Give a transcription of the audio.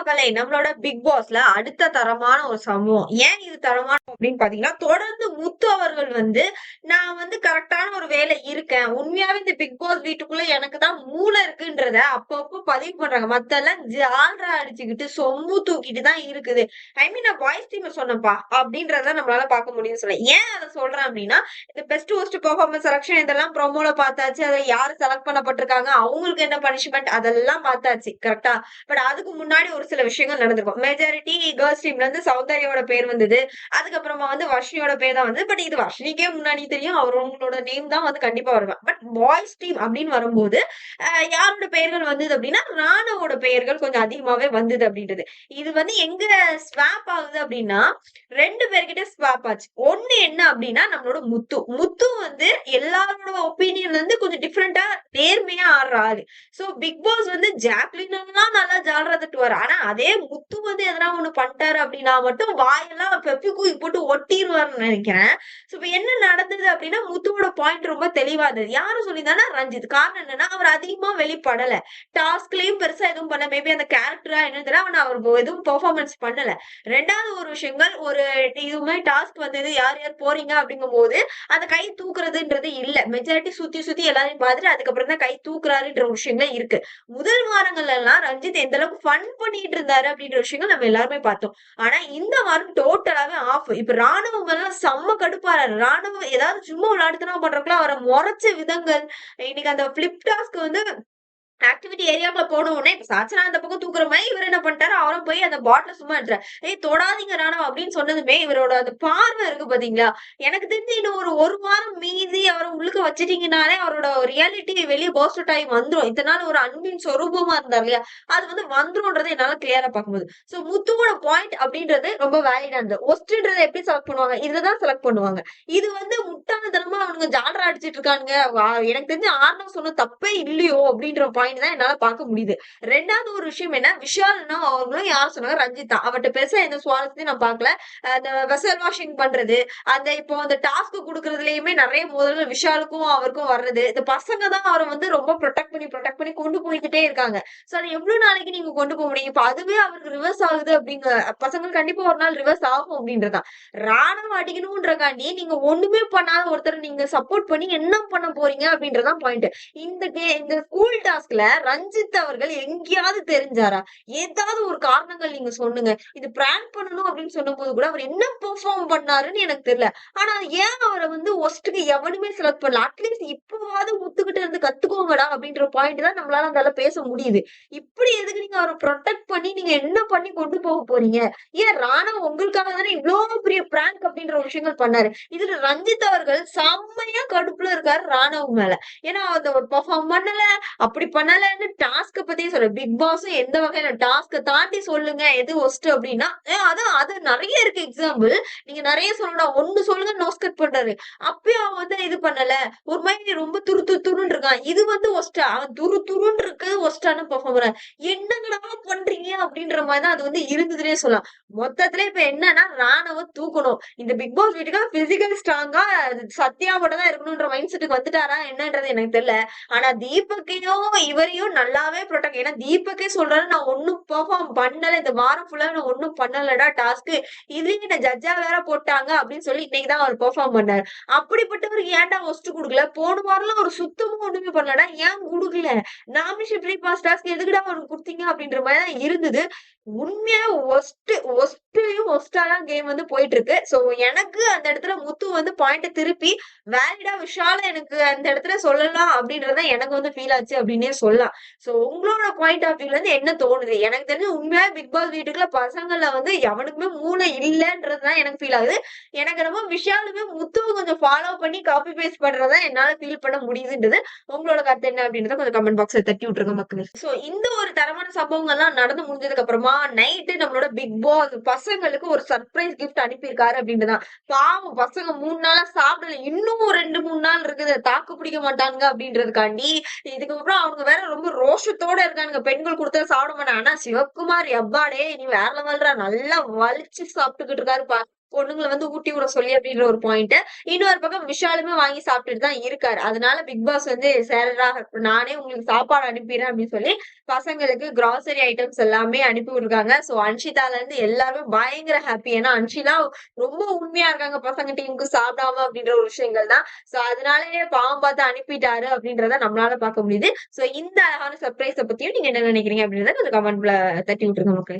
மக்களே நம்மளோட பிக் பாஸ்ல அடுத்த தரமான ஒரு சம்பவம் ஏன் இது தரமான அப்படின்னு பாத்தீங்கன்னா தொடர்ந்து முத்து அவர்கள் வந்து நான் வந்து கரெக்டான ஒரு வேலை இருக்கேன். உண்மையாவே இந்த பிக் பாஸ் வீட்டுக்குள்ள எனக்கு தான் மூளை இருக்குன்றத அப்பப்போ பதிவு பண்றாங்க. மத்த எல்லாம் ஜால்ரா அடிச்சுக்கிட்டு சொம்பு தூக்கிட்டு தான் இருக்குது. ஐ மீன் நான் வாய்ஸ் டீம் சொன்னப்பா அப்படின்றத நம்மளால பார்க்க முடியும்னு சொல்ல ஏன் அதை சொல்றேன் அப்படின்னா இந்த பெஸ்ட் ஒஸ்ட் பெர்ஃபார்மன்ஸ் செலக்ஷன் இதெல்லாம் ப்ரோமோல பார்த்தாச்சு. அதை யாரு செலக்ட் பண்ணப்பட்டிருக்காங்க? அவங்களுக்கு என்ன பனிஷ்மெண்ட் அதெல்லாம் பார்த்தாச்சு கரெக்டா பட் அதுக்கு முன்னாடி ஒரு சில விஷயங்கள் நடந்திருக்கும். மெஜாரிட்டி கேர்ள்ஸ் டீம்ல இருந்து சௌந்தர்யோட பேர் வந்தது. அதுக்கப்புறமா வந்து வர்ஷினியோட பேர் தான் வந்து பட் இது வர்ஷினிக்கே முன்னாடி தெரியும். அவங்களோட நேம் தான் வந்து கண்டிப்பா வருவேன். பட் பாய்ஸ் டீம் அப்படின்னு வரும்போது யாரோட பெயர்கள் வந்தது அப்படின்னா ராணவோட பெயர்கள் கொஞ்சம் அதிகமாவே வந்தது அப்படின்றது. இது வந்து எங்க ஸ்வாப் ஆகுது அப்படின்னா ரெண்டு பேர்கிட்ட ஸ்வாப் ஆச்சு. ஒண்ணு என்ன அப்படின்னா நம்மளோட முத்து. முத்து வந்து எல்லாரோட ஒப்பீனியன் வந்து கொஞ்சம் டிஃப்ரெண்டா நேர்மையா ஆடுற ஆளு. சோ பிக் பாஸ் வந்து ஜாக்லின் தான் நல்லா ஜாலரா தட்டுவாரு. ஆனா அதே முத்து வந்து எதனா ஒண்ணு பண்ணிட்டாரு அப்படின்னா மட்டும் வாயெல்லாம் பெப்பி கூய் போட்டு ஒட்டிடுவாருன்னு நினைக்கிறேன். சோ இப்ப என்ன நடந்தது அப்படின்னா முத்துவோட பாயிண்ட் ரொம்ப தெளிவா இருந்தது. யாரும் சொல்லியிருந்தானா ரஞ்சித். காரணம் என்னன்னா அவர் அதிகமா வெளிப்படல. டாஸ்க்லயும் பெருசா எதுவும் பண்ணல. மேபி அந்த கேரக்டரா என்ன தெரியல. அவன் அவர் எதுவும் பெர்ஃபார்மன்ஸ் பண்ணல. ரெண்டாவது ஒரு விஷயங்கள் ஒரு இதுவுமே டாஸ்க் வந்தது யார் யார் போறீங்க அப்படிங்கும் போது அந்த கை தூக்குறதுன்றது இல்ல. மெஜாரிட்டி சுத்தி சுத்தி எல்லாரையும் பார்த்துட்டு அதுக்கப்புறம் தான் கை தூக்குறாருன்ற விஷயங்கள் இருக்கு. முதல் வாரங்கள்ல எல்லாம் ரஞ்சித் எந்த அளவுக்கு ஃபன் பண்ணிட்டு இருந்தாரு அப்படின்ற விஷயங்கள் நம்ம எல்லாருமே பார்த்தோம். ஆனா இந்த வாரம் டோட்டலாவே ஆஃப் இப்ப ராணுவம் எல்லாம் செம்ம கடுப்பாரு ராணுவம் ஏதாவது சும்மா விளையாடுத்தனா பண்றதுக்குள்ள அவரை முறைச்ச விதங்கள். இன்னைக்கு அந்த பிளிப் டாஸ்க் வந்து ஆக்டிவிட்டி ஏரியாக்குள்ள போன உடனே இப்ப சாச்சனா அந்த பக்கம் தூக்குற மாதிரி இவர் என்ன பண்ணிட்டாரு? அவரும் போய் அந்த பாட்டில சும்மா எடுத்துறாரு ஏய் தொடாதீங்க ராணவ் அப்படின்னு சொன்னதுமே இவரோட அந்த பார்வை இருக்கு பாத்தீங்களா? எனக்கு தெரிஞ்சு இன்னும் ஒரு ஒரு வாரம் மீதி அவரை உள்ளுக்க வச்சிட்டீங்கனாலே அவரோட ரியாலிட்டி வெளியே போஸ்ட் டைம் வந்துரும். இத்தனை நாள் ஒரு அன்பின் சொரூபமா இருந்தார் இல்லையா? அது வந்து வந்துரும்ன்றது என்னால கிளியரா பார்க்கும்போது. சோ முத்துவோட பாயிண்ட் அப்படின்றது ரொம்ப வேலிடா இருந்தது ஒஸ்ட்ன்றதை எப்படி செலக்ட் பண்ணுவாங்க? இதுதான் செலக்ட் பண்ணுவாங்க. இது வந்து முட்டாள்தனமா அவனுங்க ஜாலரா அடிச்சிட்டு இருக்கானுங்க. எனக்கு தெரிஞ்சு ஆர்னவ் சொன்ன தப்பே இல்லையோ அப்படின்ற பாயிண்ட் தான் என்னால பார்க்க முடியுது. ரெண்டாவது ஒரு விஷயம் என்ன? விஷால்னா அவங்களும் யார் சொன்னாங்க? ரஞ்சிதா அவட்ட பெருசா எந்த சுவாரஸ்யத்தையும் நான் பார்க்கல. அந்த வெசல் வாஷிங் பண்றது அந்த இப்போ அந்த டாஸ்க் கொடுக்கறதுலயுமே நிறைய மோதல்கள் விஷாலுக்கும் அவருக்கும் வர்றது. இந்த பசங்க தான் அவரை வந்து ரொம்ப ப்ரொடெக்ட் பண்ணி ப்ரொடெக்ட் பண்ணி கொண்டு போய்கிட்டே இருக்காங்க. சோ அது எவ்வளவு நாளைக்கு நீங்க கொண்டு போக முடியும்? இப்ப அதுவே அவருக்கு ரிவர்ஸ் ஆகுது அப்படிங்க பசங்க கண்டிப்பா ஒரு நாள் ரிவர்ஸ் ஆகும் அப்படின்றதான் ராணம் அடிக்கணும்ன்றக்காண்டி நீங்க ஒண்ணுமே பண்ணாத ஒருத்தர் நீங்க சப்போர்ட் பண்ணி என்ன பண்ண போறீங்க அப்படின்றதான் பாயிண்ட் இந்த கே இந்த ஸ்கூல் டாஸ்க்ல ரஞ்சித் அவர்கள் எங்கேயாவது தெரிஞ்சாரா? ஏதாவது ஒரு காரணங்கள் நீங்க சொன்னுங்க. இது பிராங்க் பண்ணணும் அப்படின்னு சொன்னபோது கூட அவர் என்ன பெர்ஃபார்ம் பண்ணாருன்னு எனக்கு தெரியல. ஆனா ஏன் அவரை வந்து ஒஸ்ட்டுக்கு எவனுமே செலக்ட் பண்ணல? அட்லீஸ்ட் இப்பவாவது ஒத்துக்கிட்டு இருந்து கத்துக்கோங்கடா அப்படின்ற பாயிண்ட் தான் நம்மளால அதால பேச முடியுது. இப்படி எதுக்கு நீங்க அவரை ப்ரொடெக்ட் பண்ணி நீங்க என்ன பண்ணி கொண்டு போக போறீங்க? ஏன் ராணா உங்களுக்காக தானே இவ்வளவு பெரிய பிராங்க் அப்படின்ற ஒரு விஷயங்கள் பண்ணாரு? இதுல ரஞ்சித் அவர்கள் செம்மையா கடுப்பு கடுப்புல இருக்காரு ராணவ் மேல. ஏன்னா அந்த ஒரு பெர்ஃபார்ம் பண்ணல அப்படி பண்ணலன்னு டாஸ்க பத்தியே சொல்ல பிக் பாஸும் எந்த வகையில டாஸ்க தாண்டி சொல்லுங்க எது ஒஸ்ட் அப்படின்னா அது அது நிறைய இருக்கு எக்ஸாம்பிள் நீங்க நிறைய சொல்லணும் ஒண்ணு சொல்லுங்க நோஸ்கட் பண்றாரு. அப்பயும் அவன் வந்து இது பண்ணல. ஒரு மாதிரி ரொம்ப துரு துரு துருன்னு இருக்கான். இது வந்து ஒஸ்டா அவன் துரு துருன்னு இருக்கு ஒஸ்டான பெர்ஃபார்மர் என்னங்கடா பண்றீங்க அப்படின்ற மாதிரி தான் அது வந்து இருந்ததுன்னே சொல்லலாம். மொத்தத்துல இப்ப என்னன்னா ராணுவ தூக்கணும். இந்த பிக் பாஸ் வீட்டுக்கு பிசிக்கல் ஸ்ட்ராங்கா சத்தியா மட்டும் தான் இருக்கணும்ன்ற மைண்ட் செட்டுக்கு வந்துட்டாரா என்னன்றது எனக்கு தெரியல. ஆனா தீபக்கையும் இவரையும் நல்லாவே ப்ரொடெக்ட் ஏன்னா தீபக்கே சொல்றாரு நான் ஒன்னும் பெர்ஃபார்ம் பண்ணல. இந்த வாரம் ஃபுல்லா நான் ஒன்னும் பண்ணலடா டாஸ்க் இதுலயும் என்ன ஜட்ஜா வேற போட்டாங்க அப்படின்னு சொல்லி இன்னைக்குதான் அவர் பெர்ஃபார்ம் பண்ணாரு. அப்படிப்பட்டவருக்கு ஏன்டா ஒஸ்ட் கொடுக்கல? போன வாரம்லாம் ஒரு சுத்தமும் ஒண்ணுமே பண்ணலடா. ஏன் கொடுக்கல? நாமிஷன் ப்ரீ பாஸ் டாஸ்க் எதுக்குடா அவருக்கு கொடுத்தீங்க அப்படின்ற மாதிரி தான் இருந்தது. உண்மையா ஒஸ்ட் ஒஸ்ட்லயும் ஒஸ்டா கேம் வந்து போயிட்டு இருக்கு சோ எனக்கு அந்த இடத்துல முத்து வந்து பாயிண்ட் திருப்பி வேலிடா விஷால எனக்கு அந்த இடத்துல சொல்லலாம் அப்படின்றத எனக்கு வந்து ஃபீல் ஆச்சு அப்படின்னே சொல்லலாம். சோ உங்களோட பாயிண்ட் ஆஃப் வியூல இருந்து என்ன தோணுது? எனக்கு தெரிஞ்சு உண்மையா பிக் பாஸ் வீட்டுக்குள்ள பசங்கள வந்து எவனுக்குமே மூளை இல்லைன்றதுதான் எனக்கு ஃபீல் ஆகுது. எனக்கு என்னமோ விஷாலுமே முத்துவை கொஞ்சம் ஃபாலோ பண்ணி காப்பி பேஸ்ட் பண்றதா என்னால ஃபீல் பண்ண முடியுதுன்றது. உங்களோட கருத்து என்ன அப்படின்றத கொஞ்சம் கமெண்ட் பாக்ஸ்ல தட்டி விட்டுருங்க மக்களே. சோ இந்த ஒரு தரமான சம்பவங்கள்லாம் நடந்து முடிஞ்சதுக்கு அப்புறமா நைட்டு நம்மளோட பிக் பாஸ் பசங்களுக்கு ஒரு சர்ப்ரைஸ் கிஃப்ட் அனுப்பியிருக்காரு அப்படின்றதான் பாவம் பசங்க மூணு நாளா சாப்பிடல. இன்னும் ரெண்டு மூணு நாள் இருக்குது. தாக்கு பிடிக்க மாட்டாங்க அப்படின்றதுக்காண்டி இதுக்கப்புறம் அவங்க வேற ரொம்ப ரோஷத்தோட இருக்கானுங்க. பெண்கள் கொடுத்தா சாப்பிட மாட்டாங்க. ஆனா சிவகுமார் எப்பாடே நீ வேற லெவல்ரா நல்லா வலிச்சு சாப்பிட்டுக்கிட்டு இருக்காரு பா பொண்ணுங்களை வந்து ஊட்டி விட சொல்லி அப்படின்ற ஒரு பாயிண்ட் இன்னொரு பக்கம் விஷாலுமே வாங்கி சாப்பிட்டுட்டு தான் இருக்காரு. அதனால பிக் பாஸ் வந்து சேரரா நானே உங்களுக்கு சாப்பாடு அனுப்பிடுறேன் அப்படின்னு சொல்லி பசங்களுக்கு கிராசரி ஐட்டம்ஸ் எல்லாமே அனுப்பி விட்டுருக்காங்க. சோ அன்ஷிதால இருந்து எல்லாருமே பயங்கர ஹாப்பி ஏன்னா அன்ஷிதா ரொம்ப உண்மையா இருக்காங்க பசங்க டீமுக்கு சாப்பிடாம அப்படின்ற ஒரு விஷயங்கள் தான். சோ அதனாலயே பாவம் பார்த்து அனுப்பிட்டாரு அப்படின்றத நம்மளால பார்க்க முடியுது. சோ இந்த அழகான சர்ப்ரைஸ பத்தியும் நீங்க என்ன நினைக்கிறீங்க அப்படின்றத கொஞ்சம் கமெண்ட்ல தட்டி விட்டுருங்க மக்கள்.